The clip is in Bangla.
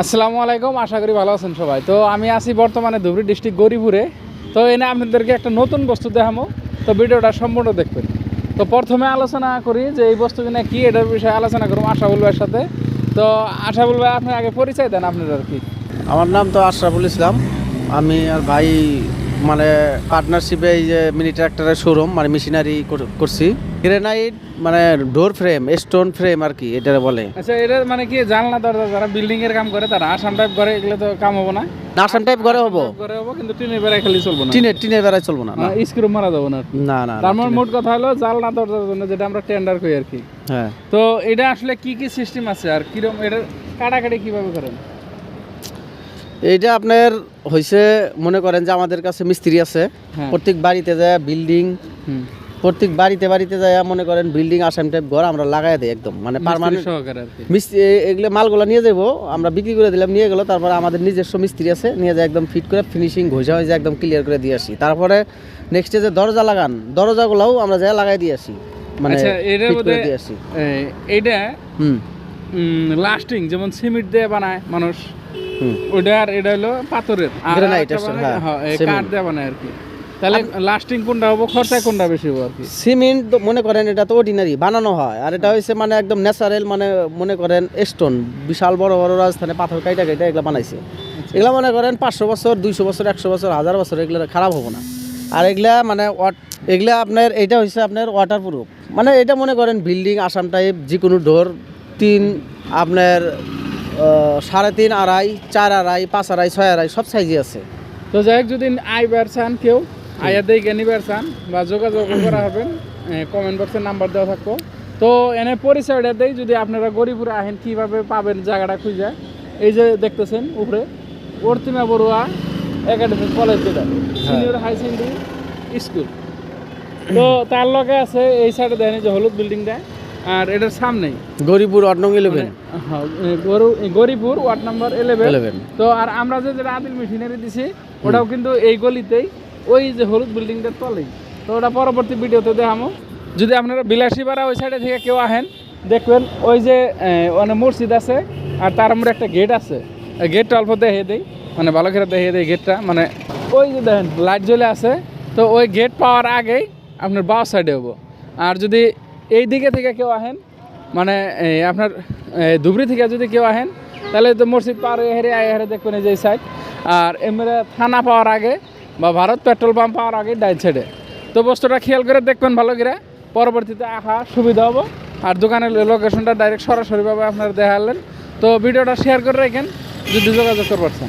আসসালামু আলাইকুম, আশা করি ভালো আছেন সবাই। তো আমি আছি বর্তমানে ধুবড়ি ডিস্ট্রিক্ট গরিপুরে। তো এনে আপনাদেরকে একটা নতুন বস্তু দেখামো। তো ভিডিওটা সম্পূর্ণ দেখবেন। তো প্রথমে আলোচনা করি যে এই বস্তু কিনা কী, এটার বিষয়ে আলোচনা করব আশাফুল ভাইয়ের সাথে। তো আশাফুল ভাই, আপনি আগে পরিচয় দেন আপনার আর কি। আমার নাম তো আশরাফুল ইসলাম। আমি আর ভাই মানে পার্টনারশিপে এই যে মিনি ট্র্যাক্টরের শোরুম মানে মেশিনারি করছি। গ্রেনাইট মানে ডোর ফ্রেম স্টোন ফ্রেম আর কি এটা বলে। আচ্ছা এটা মানে কি জানলা দরজা যারা বিল্ডিং এর কাম করে তারা আসাম টাইপ করে এগুলো তো কাম হব না? নাসান টাইপ ঘরে হব। করে হব কিন্তু টিনের বেড়ায় খালি চলবো না। টিনের টিনের বেড়ায় চলবো না না। স্ক্রু মারা যাব না না না তার মানে মোট কথা হলো জালনা দরজার জন্য যেটা আমরা টেন্ডার করি আর কি। হ্যাঁ। তো এটা আসলে কি কি সিস্টেম আছে আর কীরকম এটা কাটাকাটি কীভাবে করেন? এইটা আপনার হয়েছে মনে করেন যে আমাদের কাছে মিস্ত্রি আছে। হ্যাঁ। প্রত্যেক বাড়িতে যায় বিল্ডিং প্রত্যেক বাড়িতে বাড়িতে যায় মনে করেন বিল্ডিং আসাম টাইপ ঘর আমরা লাগাই দিই একদম। মানে পারমানেন্ট মিস্ত্রি এগুলো মালগুলো নিয়ে যাব আমরা বিক্রি করে দিলাম নিয়ে গেলো তারপরে আমাদের নিজস্ব মিস্ত্রি আছে নিয়ে যায় একদম ফিট করে ফিনিশিং ঘষা হয়ে যায় একদম ক্লিয়ার করে দিয়ে আসি। তারপরে নেক্সটে যে দরজা লাগান দরজাগুলোও আমরা যা লাগাই দিয়ে আসি। মানে আচ্ছা এটার করে দিয়ে আসি। হুম। লাস্টিং যেমন সিমেন্ট দিয়ে বানায় মানুষ। আর এটা হলো পাথরের। বানায়- হ্যাঁ, হ্যাঁ। কাঠ দিয়ে বানায় আর কি। তাহলে লাস্টিং কোনটা হব? খরচা কোনটা বেশি হব আর কি? সিমেন্ট মনে করেন এটা তো অর্ডিনারি বানানো হয়। আর এটা হয়েছে মানে একদম ন্যাচারাল মানে মনে করেন স্টোন বিশাল বড় বড় রাজস্থানে পাথর কাইটা কাইটা এগুলো বানাইছে। এগুলো মনে করেন পাঁচশো বছর দুইশো বছর একশো বছর হাজার বছর এগুলো খারাপ হব না। আর এগুলা মানে এগুলা আপনার এটা হচ্ছে আপনার ওয়াটার প্রুফ মানে এটা মনে করেন বিল্ডিং আসাম টাইপ যে কোনো ডোর তিন আপনার সাড়ে তিন আড়াই চার আড়াই পাঁচ আড়াই ছয় আড়াই সব সাইজে আছে। তো যাই হোক যদি আইবার চান কেউ আইয়া দেখে নিবার চান বা যোগাযোগ করা হবেন কমেন্ট বক্সে নাম্বার দেওয়া থাকব। তো এনে পরিচয়টা দেই যদি আপনারা গরিপুরে আহেন কীভাবে পাবেন জায়গাটা খুঁজে। এই যে দেখতেছেন উপরে অর্তিমা বড়ুয়া একাডেমি কলেজ যেটা সিনিয়র হাই সেকেন্ডারি স্কুল তো তার লগে আছে এই সাইডে দেখেন যে হলুদ বিল্ডিংটা আর এটার সামনেই। গরিপুর ইলেভেন হ্যাঁ, গরু- এ, Garipur ward number eleven eleven তো আর আমরা যে যেটা আদিল মেশিনারি দিছি ওটাও কিন্তু এই গলিতেই ওই যে হলুদ বিল্ডিংটার তলেই। তো ওটা পরবর্তী ভিডিওতে দেখামো। যদি আপনারা বিলাসীপাড়া ওই সাইডে থেকে কেউ আহেন দেখবেন ওই যে মানে মসজিদ আছে আর তার মধ্যে একটা গেট আছে। গেটটা অল্প দেখে দেই। মানে ভালো করে দেখে দেই গেটটা মানে ওই যে দেখেন লাইট জ্বলে আছে। তো ওই গেট পাওয়ার আগেই আপনার বাঁ সাইডে হব। আর যদি এই দিকে থেকে কেউ আহেন? মানে আপনার ধুবড়ি থেকে যদি কেউ আহেন, তাহলে তো মসজিদ পার হেরে আয় হেরে দেখবেন এই যে সাইড আর এমনি থানা পাওয়ার আগে বা ভারত পেট্রোল পাম্প পাওয়ার আগে ডাইন সাইডে তো বস্তুটা খেয়াল করে দেখবেন ভালো করে। পরবর্তীতে আহা, সুবিধা হব। আর দোকানের লোকেশনটা ডাইরেক্ট সরাসরিভাবে আপনারা দেখালেন। তো ভিডিওটা শেয়ার করে রাখেন, যদি যোগাযোগ করতে পারছেন।